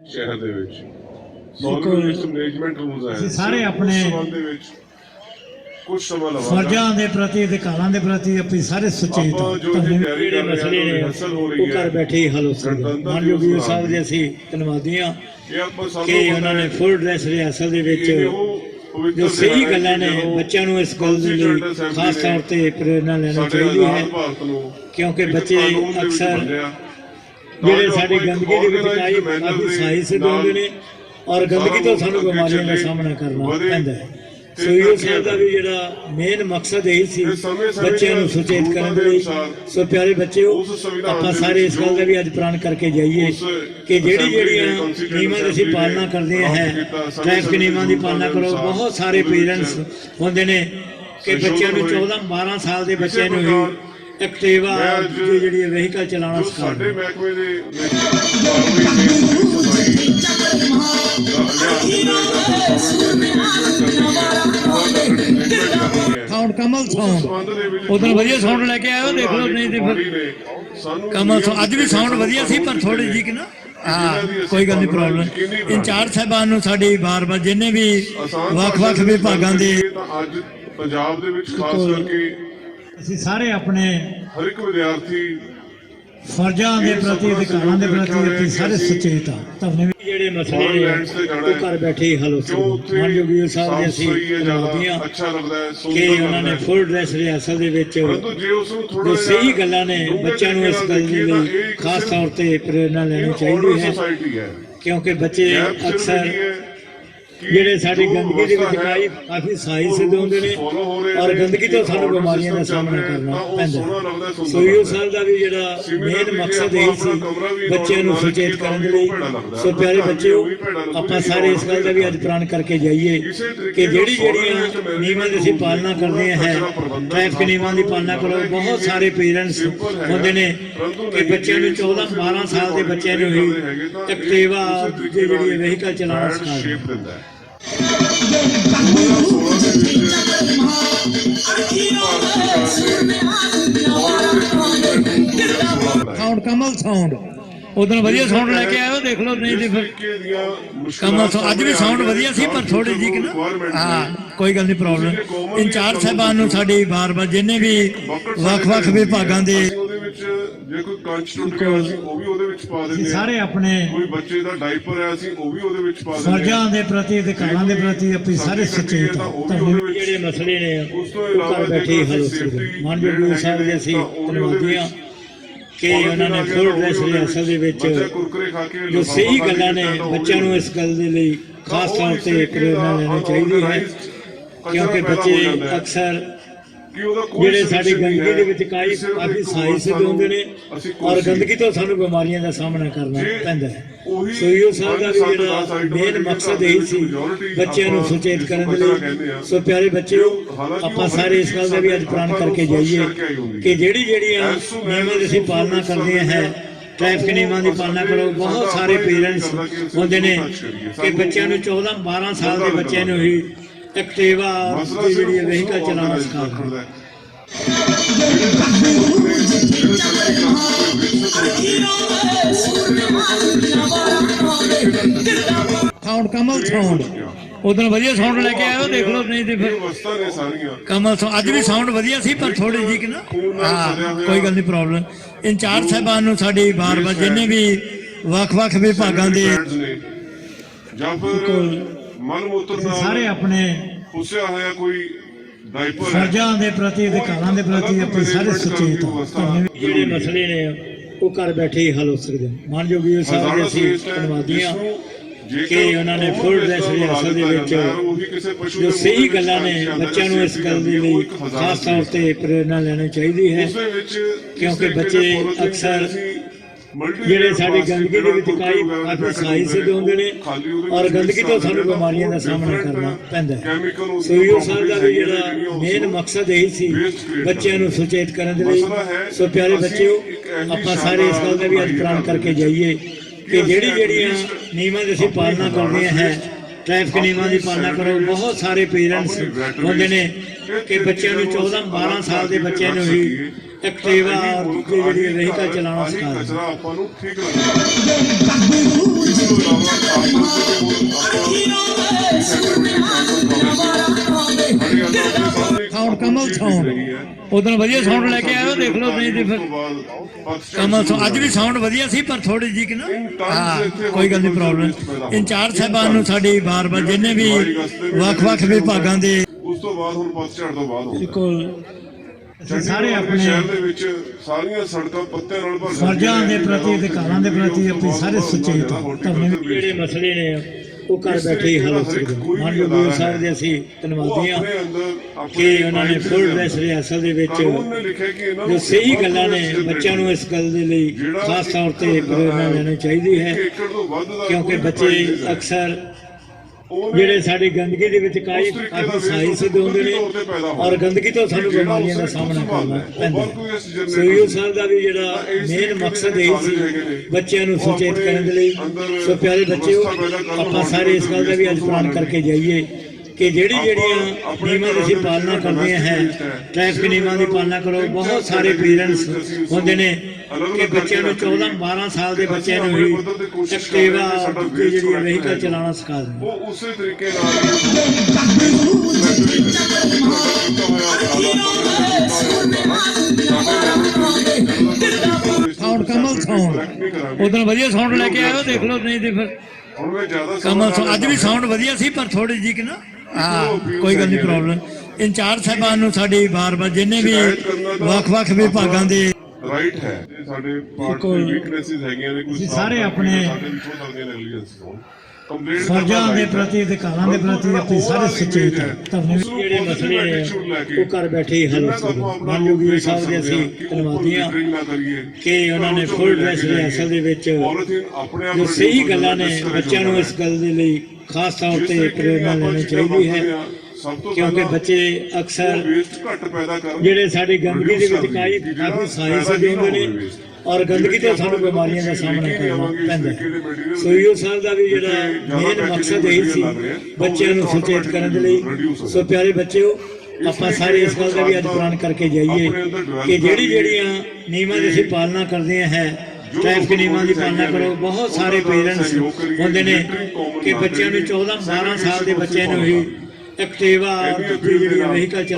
ਸ਼ਹਿਰ ਦੇ ਵਿੱਚ। ਸੋਲਵ ਵਿੱਚ ਮੈਨੇਜਮੈਂਟ ਰੂਲਸ ਆਏ ਅਸੀਂ ਸਾਰੇ ਆਪਣੇ ਉਸ ਸੰਬੰਧ ਦੇ ਵਿੱਚ ਕੁਝ ਸਮਾਂ ਲਵਾਂਗਾ। ਫਰਜ਼ਾਂ ਦੇ ਪ੍ਰਤੀ ਅਧਿਕਾਰਾਂ ਦੇ ਪ੍ਰਤੀ ਆਪਣੀ ਸਾਰੇ ਸੁਚੇਤ ਆਪਾਂ ਜੋ ਧੰਨੇ ਜੀ ਤਿਆਰੀ ਜਿਹੜੇ ਕਰ ਰਹੇ ਮਸਲੇ ਹਾਂ ਨੇ ਰਿਹਰਸਲ ਹੋ ਰਹੀ ਉਹ ਘਰ ਹੈ ਬੈਠੇ ਹੀ ਹੱਲ ਹੋ ਸਕਦੇ। ਗਣਤੰਤਰ ਮਾਨਯੋਗ ਦਿਵਸ ਵੀਰ ਸਾਹਿਬ ਦੇ ਨਾਲ। ਅਸੀਂ ਧੰਨਵਾਦੀ ਹਾਂ ਇਹ ਆਪਾਂ ਸਭ ਕਿ ਨੂੰ ਉਹਨਾਂ ਨੇ ਫੁੱਲ ਡਰੈਸ ਰਿਹਰਸਲ ਦੇ ਵਿੱਚ ਇਹ ਉਹ ਪਵਿੱਤਰ ਜੋ ਸਹੀ ਗੱਲਾਂ ਨੇ ਬੱਚਿਆਂ ਨੂੰ ਇਸ ਗੱਲ ਦੇ ਲਈ ਖਾਸ ਤੌਰ ਤੇ ਪ੍ਰੇਰਣਾ ਲੈਣੀ ਸਾਡੇ ਚਾਹੀਦੀ ਹੈ। ਆਜ਼ਾਦ ਭਾਰਤ ਨੂੰ ਕਿਉਂਕਿ ਬੱਚੇ ਅਕਸਰ। ਜਿਹੜੇ ਸਾਡੀ ਗੰਦਗੀ ਦੇ ਵਿੱਚ manner ਕਾਫੀ ਦੇ ਸਹਾਈ ਸਿੱਧ ਨਾਲ ਹੁੰਦੇ ਨੇ ਔਰ ਗੰਦਗੀ ਤੋਂ ਸਾਨੂੰ ਬਿਮਾਰੀਆਂ ਦਾ ਸਾਹਮਣਾ ਕਰਨਾ ਪੈਂਦਾ ਹੈ। ਸੋ ਇਹ ਸਾਹਿਬ ਦਾ ਵੀ ਜਿਹੜਾ ਮੇਨ ਮਕਸਦ ਇਹ ਸੀ ਬੱਚਿਆਂ ਨੂੰ ਸੁਚੇਤ ਕਰਨ ਦੇ ਲਈ। ਸੋ ਪਿਆਰੇ ਬੱਚਿਓ ਆਪਾਂ ਸਾਰੇ ਇਸ ਗੱਲ ਦਾ ਵੀ ਅੱਜ ਪ੍ਰਣ ਕਰਕੇ ਜਾਈਏ ਕਿ ਜਿਹੜੀ ਜਿਹੜੀਆਂ ਨਿਯਮਾਂ ਦੀ ਅਸੀਂ ਪਾਲਣਾ ਕਰਦੇ ਹੈ ਟ੍ਰੈਫਿਕ ਨਿਯਮਾਂ ਦੀ ਪਾਲਣਾ ਕਰੋ ਬਹੁਤ ਸਾਰੇ ਪੇਰੈਂਟਸ ਹੁੰਦੇ ਨੇ ਕਿ ਬੱਚਿਆਂ ਨੂੰ ਹੋਏ। 14 12 ਸਾਲ ਦੇ ਬੱਚਿਆਂ ਨੂੰ ਹੀ ਐਕਟਿਵਾ ਮੈਂ ਅੱਜ ਦੂਜੀ ਜਿਹੜੀ ਵਹੀਕਲ ਚਲਾਉਣਾ ਜੋ ਸਾਡੇ ਮਹਿਕਮੇ ਦੇ ਵਿੱਚ ਕਾਰਵਾਈ ਦੇ ਸਫ਼ਾਈ ਸਾਊਂਡ ਕਮਲ ਸਾਊਂਡ। ਉਦੋਂ ਵਧੀਆ ਸਾਊਂਡ ਲੈ ਕੇ ਆਇਓ ਦੇਖ ਲਓ ਨਹੀਂ ਤੇ ਫਿਰ ਕਮਲ ਸਾਊਂਡ। ਅੱਜ ਵੀ ਸਾਊਂਡ ਵਧੀਆ ਸੀ ਪਰ ਥੋੜੀ ਜਿਹੀ ਕਿ ਨਾ ਹਾਂ ਕੋਈ ਗੱਲ ਨਹੀਂ ਪ੍ਰੋਬਲਮ ਇੰਚਾਰਜ ਸਾਹਿਬਾਨ ਨੂੰ ਸਾਡੀ ਬਾਰ-ਬਾਰ ਜਿੰਨੇ ਵੀ ਵੱਖ-ਵੱਖ ਵਿਭਾਗਾਂ ਦੇ ਅੱਜ ਪੰਜਾਬ ਦੇ ਵਿੱਚ ਖਾਸ ਕਰਕੇ ਅਸੀਂ ਸਾਰੇ ਆਪਣੇ ਹਰ ਇੱਕ ਵਿਦਿਆਰਥੀ ਫਰਜ਼ਾਂ ਦੇ ਪ੍ਰਤੀ ਅਧਿਕਾਰਾਂ ਦੇ ਪ੍ਰਤੀ ਆਪਣੀ ਸਾਰੇ ਸੁਚੇਤ ਆ ਧੰਨੇ ਵੀ ਜਿਹੜੇ ਮਸਲੇ ਨੇ ਉਹ ਘਰ ਬੈਠੇ ਹੱਲ ਹੋ ਸਕਦੇ। ਮਾਨਯੋਗ ਸਾਹਿਬ ਦੇ ਅਸੀਂ ਸਫ਼ਾਈ ਹੈ ਧੰਨਵਾਦੀ ਜ਼ਿਆਦਾ ਹਾਂ ਅੱਛਾ ਲੱਗਦਾ ਹੈ ਕਿ ਉਹਨਾਂ ਨੇ ਫੁੱਲ ਡਰੈਸ ਰਿਹਰਸਲ ਦੇ ਵਿੱਚ ਜੇ ਸਹੀ ਗੱਲਾਂ ਨੇ ਬੱਚਿਆਂ ਨੂੰ ਇਸ ਗੱਲ ਦੇ ਲਈ ਖਾਸ ਤੌਰ ਤੇ ਪ੍ਰੇਰਣਾ ਲੈਣੀ ਚਾਹੀਦੀ ਹੈ ਕਿਉਂਕਿ ਬੱਚੇ ਅਕਸਰ ਜਿਹੜੇ ਸਾਡੀ ਗੰਦਗੀ ਦੇ ਵਿੱਚ ਕਾਈ ਕਾਫੀ ਸਹਾਈ ਸਿੱਧ ਹੁੰਦੇ ਨੇ ਔਰ ਗੰਦਗੀ ਤੋਂ ਸਾਨੂੰ ਬਿਮਾਰੀਆਂ ਦਾ ਸਾਹਮਣਾ ਕਰਨਾ ਪੈਂਦਾ ਸੋ ਇਹ। ਸਾਲ ਦਾ ਵੀ ਜਿਹੜਾ ਮੇਨ ਮਕਸਦ ਇਹ ਸੀ ਬੱਚਿਆਂ ਨੂੰ ਸੁਚੇਤ ਕਰਨ ਦੇ ਲਈ। ਸੋ ਪਿਆਰੇ ਬੱਚਿਓ ਆਪਾਂ ਸਾਰੇ ਇਸ ਗੱਲ ਦਾ ਵੀ ਅੱਜ ਪ੍ਰਣ ਕਰਕੇ ਜਾਈਏ ਕਿ ਜਿਹੜੀ ਜਿਹੜੀਆਂ ਨਿਯਮਾਂ ਦੀ ਅਸੀਂ ਪਾਲਣਾ ਕਰਦੇ ਹਾਂ ਟ੍ਰੈਫਿਕ ਨਿਯਮਾਂ ਦੀ ਪਾਲਣਾ ਕਰੋ। ਬਹੁਤ ਸਾਰੇ ਪੇਰੈਂਟਸ ਹੁੰਦੇ ਨੇ ਕਿ ਬੱਚਿਆਂ ਨੂੰ ਜੇ 14 12 ਸਾਲ ਦੇ ਬੱਚਿਆਂ ਨੂੰ ਹੀ ਐਕਟਿਵਾ ਜਿਹੜੀ ਵਹੀਕਲ ਚਲਾਉਣਾ ਸਿਖਾਉਂਦੇ shape ਦਿੰਦਾ ਹੈ 2016 ਦੇ ਵਿੱਚ ਸਾਊਂਡ ਕਮਲ ਸਾਊਂਡ ਉਦੋਂ ਵਧੀਆ ਸਾਊਂਡ ਲੈ ਕੇ ਆਇਓ ਦੇਖ ਲਓ ਨਹੀਂ ਤੇ ਫਿਰ ਕਮਲ ਅੱਜ ਵੀ ਸਾਊਂਡ ਵਧੀਆ ਸੀ ਪਰ ਥੋੜੀ ਜਿਹੀ ਕਿ ਹਾਂ ਕੋਈ ਗੱਲ ਨਹੀਂ ਪ੍ਰੋਬਲਮ ਇੰਚਾਰਜ ਸਾਹਿਬਾਨ ਨੂੰ ਸਾਡੀ ਬਾਰ-ਬਾਰ ਜਿੰਨੇ ਵੀ ਵੱਖ-ਵੱਖ ਵਿਭਾਗਾਂ ਦੇ ਵਿੱਚ ਜੇ ਕੋਈ ਕੰਚ ਟੁੱਟ ਗਿਆ ਸੀ ਉਹ ਵੀ ਉਹਦੇ ਵਿੱਚ ਪਾ ਅਸੀਂ ਦਿੰਦੇ ਆ। ਸਾਰੇ ਆਪਣੇ ਕੋਈ ਬੱਚੇ ਦਾ ਡਾਈਪਰ ਆਇਆ ਸੀ ਉਹ ਵੀ ਉਹਦੇ ਵਿੱਚ ਪਾ ਦਿੰਦੇ ਫਰਜ਼ਾਂ ਦੇ ਪ੍ਰਤੀ ਅਧਿਕਾਰਾਂ ਦੇ ਪ੍ਰਤੀ ਆਪਣੀ ਸਾਰੇ ਸੁਚੇਤ ਆ। ਜਿਹੜੇ ਮਸਲੇ ਨੇ ਉਸ ਤੋਂ ਇਲਾਵਾ ਬੈਠੇ ਹੱਲ ਮਾਨਯੋਗ ਵੀਰ ਸਾਹਿਬ ਦੇ ਅਸੀਂ ਤਾਂ ਉਹ ਵੀ ਉਹਦੇ ਧੰਨਵਾਦੀ ਹਾਂ ਕਿ ਉਹਨਾਂ ਨੇ ਫੁੱਲ ਡਰੈਸ ਰਿਹਰਸਲ ਦੇ ਵਿੱਚ ਜੋ ਸਹੀ ਗੱਲਾਂ ਨੇ ਬੱਚਿਆਂ ਨੂੰ ਇਸ ਗੱਲ ਦੇ ਲਈ ਖਾਸ ਤੌਰ ਤੇ ਪ੍ਰੇਰਣਾ ਲੈਣੀ ਚਾਹੀਦੀ ਹੈ ਕਿਉਂਕਿ ਬੱਚੇ ਅਕਸਰ ਜਿਹੜੇ ਸਾਡੀ ਗੰਦਗੀ ਦੇ ਵਿੱਚ ਕਾਈ ਕਾਫੀ ਸਹਾਈ ਸਿੱਧ ਹੁੰਦੇ ਨੇ ਔਰ ਗੰਦਗੀ ਤੋਂ ਸਾਨੂੰ ਬਿਮਾਰੀਆਂ ਦਾ ਸਾਹਮਣਾ ਕਰਨਾ ਪੈਂਦਾ ਹੈ। ਸੋ ਇਹ ਸਾਹਿਬ ਦਾ ਵੀ ਜਿਹੜਾ ਮੇਨ ਮਕਸਦ ਇਹ ਸੀ ਬੱਚਿਆਂ ਨੂੰ ਸੁਚੇਤ ਕਰਨ ਦੇ ਲਈ। ਸੋ ਪਿਆਰੇ ਬੱਚਿਓ ਆਪਾਂ ਸਾਰੇ ਇਸ ਗੱਲ ਦਾ ਵੀ ਅੱਜ ਪ੍ਰਣ ਕਰਕੇ ਜਾਈਏ ਕਿ ਜਿਹੜੀ ਜਿਹੜੀਆਂ ਨਿਯਮਾਂ ਦੀ ਅਸੀਂ ਪਾਲਣਾ ਕਰਦੇ ਹਾਂ ਟ੍ਰੈਫਿਕ ਨਿਯਮਾਂ ਦੀ ਪਾਲਣਾ ਕਰੋ ਬਹੁਤ ਸਾਰੇ ਪੇਰੈਂਟਸ ਹੁੰਦੇ ਨੇ ਕਿ ਬੱਚਿਆਂ ਨੂੰ 14 12 ਸਾਲ ਦੇ ਬੱਚਿਆਂ ਨੂੰ ਹੀ ਐਕਟਿਵਾ ਦੀ ਜਿਹੜੀ ਵਹੀਕਲ ਚਲਾਉਣਾ ਸਿਖਾਉਂਦੇ। Sound Kamal sound. ਉਦੋਂ ਵਧੀਆ ਸਾਊਂਡ ਲੈ ਕੇ ਆਇਓ ਦੇਖ ਲਓ ਨਹੀਂ ਤੇ ਫਿਰ ਅਵਸਥਾ ਨੇ ਸਾਰੀਆਂ। ਕਮਲ ਸਾਊਂਡ ਅੱਜ ਵੀ ਸਾਊਂਡ ਵਧੀਆ ਸੀ ਪਰ ਥੋੜੀ ਜਿਹੀ ਕਿ ਨਾ? ਹਾਂ ਕੋਈ ਗੱਲ ਨਹੀਂ ਪ੍ਰੋਬਲਮ। ਇੰਚਾਰਜ ਸਾਹਿਬਾਨ ਨੂੰ ਸਾਡੀ ਬਾਰ-ਬਾਰ ਜਿੰਨੇ ਵੀ ਵੱਖ-ਵੱਖ ਵਿਭਾਗਾਂ ਦੇ Pads ਜਾਂ ਮੂਤਰ ਅਸੀਂ ਨਾਲ ਸਾਰੇ ਆਪਣੇ ਪੁੱਸਿਆ ਹੋਇਆ ਕੋਈ ਡਾਈਪਰ ਫਰਜ਼ਾਂ ਦੇ ਪ੍ਰਤੀ ਅਧਿਕਾਰਾਂ ਦੇ ਪ੍ਰਤੀ ਆਪਣੀ ਸਾਰੇ ਸੁਚੇਤ ਜਿਹੜੇ ਮਸਲੇ ਨੇ ਉਹ ਘਰ ਬੈਠੇ ਹੀ ਹੱਲ ਹੋ ਸਕਦੇ ਨੇ। ਮਾਨਯੋਗ ਵੀਰ ਸਾਹਿਬ ਦੇ ਅਸੀਂ ਧੰਨਵਾਦੀ ਕਿ ਉਹਨਾਂ ਨੇ full dress rehearsal ਦੇ ਵਿੱਚ ਜੋ ਸਹੀ ਗੱਲਾਂ ਨੇ ਬੱਚਿਆਂ ਨੂੰ ਇਸ ਗੱਲ ਦੇ ਲਈ ਖਾਸ ਤੌਰ ਤੇ ਪ੍ਰੇਰਣਾ ਲੈਣੀ ਚਾਹੀਦੀ ਹੈ ਕਿਉਂਕਿ ਬੱਚੇ ਅਕਸਰ ਜਿਹੜੇ ਸਾਡੀ ਗੰਦਗੀ ਦੇ ਵਿੱਚ ਕਾਈ ਸਹਾਈ ਸਿੱਧ ਹੁੰਦੇ ਨੇ ਔਰ ਗੰਦਗੀ ਤੋਂ ਸਾਨੂੰ ਬਿਮਾਰੀਆਂ ਦਾ ਸਾਹਮਣਾ ਕਰਨਾ ਪੈਂਦਾ ਹੈ। ਸੋ ਇਹ ਸਾਹਿਬ ਦਾ ਜਿਹੜਾ ਮੇਨ ਮਕਸਦ ਇਹ ਸੀ ਬੱਚਿਆਂ ਨੂੰ ਸੁਚੇਤ ਕਰਨ ਦੇ ਲਈ। ਸੋ ਪਿਆਰੇ ਬੱਚਿਓ ਆਪਾਂ ਸਾਰੇ ਇਸ ਗੱਲ ਦਾ ਵੀ ਅੱਜ ਪ੍ਰਣ ਕਰਕੇ ਜਾਈਏ ਕਿ ਜਿਹੜੀ ਜਿਹੜੀਆਂ ਨਿਯਮਾਂ ਦੀ ਅਸੀਂ ਪਾਲਣਾ ਕਰਦੇ ਹਾਂ ਟ੍ਰੈਫਿਕ ਨਿਯਮਾਂ ਦੀ ਪਾਲਣਾ ਕਰੋ। ਬਹੁਤ ਸਾਰੇ ਪੇਰੈਂਟਸ ਹੁੰਦੇ ਨੇ ਕਿ ਬੱਚਿਆਂ ਨੂੰ 14 12 ਸਾਲ ਦੇ ਬੱਚਿਆਂ ਨੂੰ ਹੀ। ਐਕਟਿਵਾ ਔਰ ਦੂਜੇ ਜਿਹੜੇ ਵਹੀਕਲ ਚਲਾਉਣਾ ਆਹੀ ਸਿਖਾ ਕਚਰਾ ਆਪਾਂ ਨੂੰ ਠੀਕ ਲੱਗਦਾ ਇਸ ਤੋਂ ਇਲਾਵਾ ਖਾਸ ਤੌਰ ਤੇ ਹੁਣ ਸਾਊਂਡ ਕਮਲ ਸਾਊਂਡ ਉਦੋਂ ਵਧੀਆ ਸਾਊਂਡ ਲੈ ਕੇ ਆਇਓ ਦੇਖ ਲਓ ਨਹੀਂ ਤੇ ਫਿਰ। ਕਮਲ ਸਾਊਂਡ ਅੱਜ ਵੀ ਸਾਊਂਡ ਵਧੀਆ ਸੀ ਪਰ ਥੋੜੀ ਜੀ ਕਿ ਨਾ ਹਾਂ ਕੋਈ ਗੱਲ ਨਹੀਂ ਪ੍ਰੋਬਲਮ ਇੰਚਾਰਜ ਸਾਹਿਬਾਨ ਨੂੰ ਸਾਡੀ ਬਾਰ-ਬਾਰ ਜਿੰਨੇ ਵੀ ਵੱਖ-ਵੱਖ ਵਿਭਾਗਾਂ ਦੇ ਉਸ ਤੋਂ ਬਾਅਦ ਹੁਣ ਪਤਝੜ ਤੋਂ ਬਾਅਦ ਕੋਲ ਅਸੀਂ ਸਾਰੇ ਆਪਣੇ ਸ਼ਹਿਰ ਦੇ ਵਿੱਚ ਸਾਰੀਆਂ ਸੜਕਾਂ ਪੱਤਿਆਂ ਨਾਲ ਭਰ ਫਰਜ਼ਾਂ ਦੇ ਪ੍ਰਤੀ ਅਧਿਕਾਰਾਂ ਦੇ ਪ੍ਰਤੀ ਆਪਣੇ ਸਾਰੇ ਸੁਚੇਤ ਹਾਂ। ਧਰਨੇ ਦੇ ਜਿਹੜੇ ਮਸਲੇ ਨੇ ਉਹ ਘਰ ਬੈਠੇ ਹੀ ਹੱਲ ਹੋ ਸਕਦੇ। ਨੇ ਮਾਨਯੋਗ ਵੀਰ ਸਾਹਿਬ ਦੇ ਅਸੀਂ ਧੰਨਵਾਦੀ ਹਾਂ ਕਿ ਉਹਨਾਂ ਨੇ ਫੁੱਲ ਡਰੈਸ ਰਿਹਰਸਲ ਦੇ ਵਿੱਚ ਜੋ ਸਹੀ ਗੱਲਾਂ ਨੇ ਬੱਚਿਆਂ ਨੂੰ ਇਸ ਗੱਲ ਦੇ ਲਈ ਖਾਸ ਤੌਰ ਤੇ ਪ੍ਰੇਰਣਾ ਲੈਣੀ ਚਾਹੀਦੀ ਹੈ ਕਿਉਂਕਿ ਬੱਚੇ ਅਕਸਰ ਜਿਹੜੇ ਸਾਡੀ ਗੰਦਗੀ ਦੇ ਵਿੱਚ ਕਾਈ ਕਾਫੀ ਸਾਈ ਸਿੱਧ ਹੁੰਦੇ ਨੇ ਔਰ ਗੰਦਗੀ ਤੋਂ ਸਾਨੂੰ ਬਿਮਾਰੀਆਂ ਦਾ ਸਾਹਮਣਾ ਕਰਨਾ ਪੈਂਦਾ ਹੈ। ਸੋ ਇਹ ਸਾਹਿਬ ਦਾ ਵੀ ਜਿਹੜਾ ਮੇਨ ਮਕਸਦ ਇਹ ਸੀ ਬੱਚਿਆਂ ਨੂੰ ਸੁਚੇਤ ਕਰਨ ਦੇ ਲਈ। ਸੋ ਪਿਆਰੇ ਬੱਚਿਓ ਆਪਾਂ ਸਾਰੇ ਇਸ ਗੱਲ ਦਾ ਵੀ ਅੱਜ ਪ੍ਰਣ ਕਰਕੇ ਜਾਈਏ। ਕਿ ਜਿਹੜੀ ਜਿਹੜੀਆਂ ਨਿਯਮਾਂ ਦੀ ਅਸੀਂ ਪਾਲਣਾ ਕਰਦੇ ਹਾਂ ਟ੍ਰੈਫਿਕ ਨਿਯਮਾਂ ਦੀ ਪਾਲਣਾ ਕਰੋ ਬਹੁਤ ਸਾਰੇ ਪੇਰੈਂਟਸ ਹੁੰਦੇ ਨੇ ਕਿ ਬੱਚਿਆਂ ਨੂੰ 14 12 ਸਾਲ ਦੇ ਬੱਚਿਆਂ ਨੂੰ ਹੀ ਐਕਟਿਵਾ ਜਿਹੜੀ ਵਹੀਕਲ ਚਲਾਉਣਾ ਸਿਖਾ ਦਿੰਦੇ ਉਹ ਉਸੇ ਤਰੀਕੇ ਨਾਲ ਸਾਊਂਡ ਕਮਲ ਸਾਊਂਡ ਉਦੋਂ ਵਧੀਆ ਸਾਊਂਡ ਲੈ ਕੇ ਆਇਓ ਦੇਖ ਲਓ ਨਹੀਂ ਤੇ ਫਿਰ ਹੁਣ ਮੈਂ ਜ਼ਿਆਦਾ ਕਮਲ ਸਾਊਂਡ ਅੱਜ ਵੀ ਸਾਊਂਡ ਵਧੀਆ ਸੀ ਪਰ ਥੋੜੀ ਜੀ ਕਿ ਨਾ ਹਾਂ ਕੋਈ ਗੱਲ ਨਹੀਂ ਪ੍ਰੋਬਲਮ ਇੰਚਾਰਜ ਸਾਹਿਬਾਨ ਨੂੰ ਸਾਡੀ ਬਾਰ-ਬਾਰ ਜਿੰਨੇ ਵੀ ਵੱਖ-ਵੱਖ ਵਿਭਾਗਾਂ ਦੇ ਰਾਈਟ ਹੈ। ਸਾਡੇ ਪਾਰਟ ਦੇ ਵੀਕਨੈਸਸ ਹੈਗੀਆਂ ਨੇ ਕੁਝ ਅਸੀਂ ਸਾਰੇ ਆਪਣੇ ਫਰਜ਼ਾਂ ਦੇ ਪ੍ਰਤੀ ਅਧਿਕਾਰਾਂ ਦੇ ਪ੍ਰਤੀ ਆਪਣੇ ਸਾਰੇ ਸੁਚੇਤ ਹਾਂ। ਦੇ ਜਿਹੜੇ ਮਸਲੇ ਨੇ? ਉਹ ਘਰ ਬੈਠੇ ਹੀ ਹੱਲ ਮਾਨਯੋਗ ਸਾਹਿਬ ਦੇ ਅਸੀਂ ਧੰਨਵਾਦੀ ਹਾਂ ਕਿ ਉਹਨਾਂ ਨੇ ਫੁੱਲ ਡਰੈਸ ਰਿਹਰਸਲ ਦੇ ਵਿੱਚ ਜੋ ਸਹੀ ਗੱਲਾਂ ਨੇ ਬੱਚਿਆਂ ਨੂੰ ਇਸ ਗੱਲ ਦੇ ਲਈ ਖਾਸ ਤੌਰ ਤੇ ਪ੍ਰੇਰਣਾ ਲੈਣੀ ਚਾਹੀਦੀ ਹੈ ਕਿਉਂਕਿ ਬੱਚੇ ਅਕਸਰ ਜਿਹੜੇ ਸਾਡੀ ਗੰਦਗੀ ਦੇ ਵਿੱਚ ਕਾਈ ਕਾਫੀ ਸਾਇੰਸ ਦੇ ਹੁੰਦੇ ਨੇ ਔਰ ਗੰਦਗੀ ਤੋਂ ਸਾਨੂੰ ਬਿਮਾਰੀਆਂ ਦਾ ਸਾਹਮਣਾ ਕਰਨਾ ਪੈਂਦਾ ਸੋ ਇਹ ਸਾਹਿਬ ਦਾ ਵੀ ਜਿਹੜਾ ਮੇਨ ਮਕਸਦ ਇਹ ਸੀ ਬੱਚਿਆਂ ਨੂੰ ਸੁਚੇਤ ਕਰਨ ਦੇ ਲਈ। ਸੋ ਪਿਆਰੇ ਬੱਚਿਓ ਆਪਾਂ ਸਾਰੇ ਇਸ ਗੱਲ ਦਾ ਵੀ ਅੱਜ ਪ੍ਰਣ ਕਰਕੇ ਜਾਈਏ ਕਿ ਜਿਹੜੀ ਜਿਹੜੀਆਂ ਨਿਯਮਾਂ ਦੀ ਅਸੀਂ ਪਾਲਣਾ ਕਰਦੇ ਹਾਂ ਟ੍ਰੈਫਿਕ ਨਿਯਮਾਂ ਦੀ ਪਾਲਣਾ ਕਰੋ ਬਹੁਤ ਸਾਰੇ ਪੇਰੈਂਟਸ ਹੁੰਦੇ ਨੇ ਕਿ ਬੱਚਿਆਂ ਨੂੰ 14 12 ਸਾਲ ਦੇ ਬੱਚਿਆਂ ਨੂੰ ਹੀ ਐਕਟਿਵਾ ਜਿਹੜੀ ਵਹੀਕਲ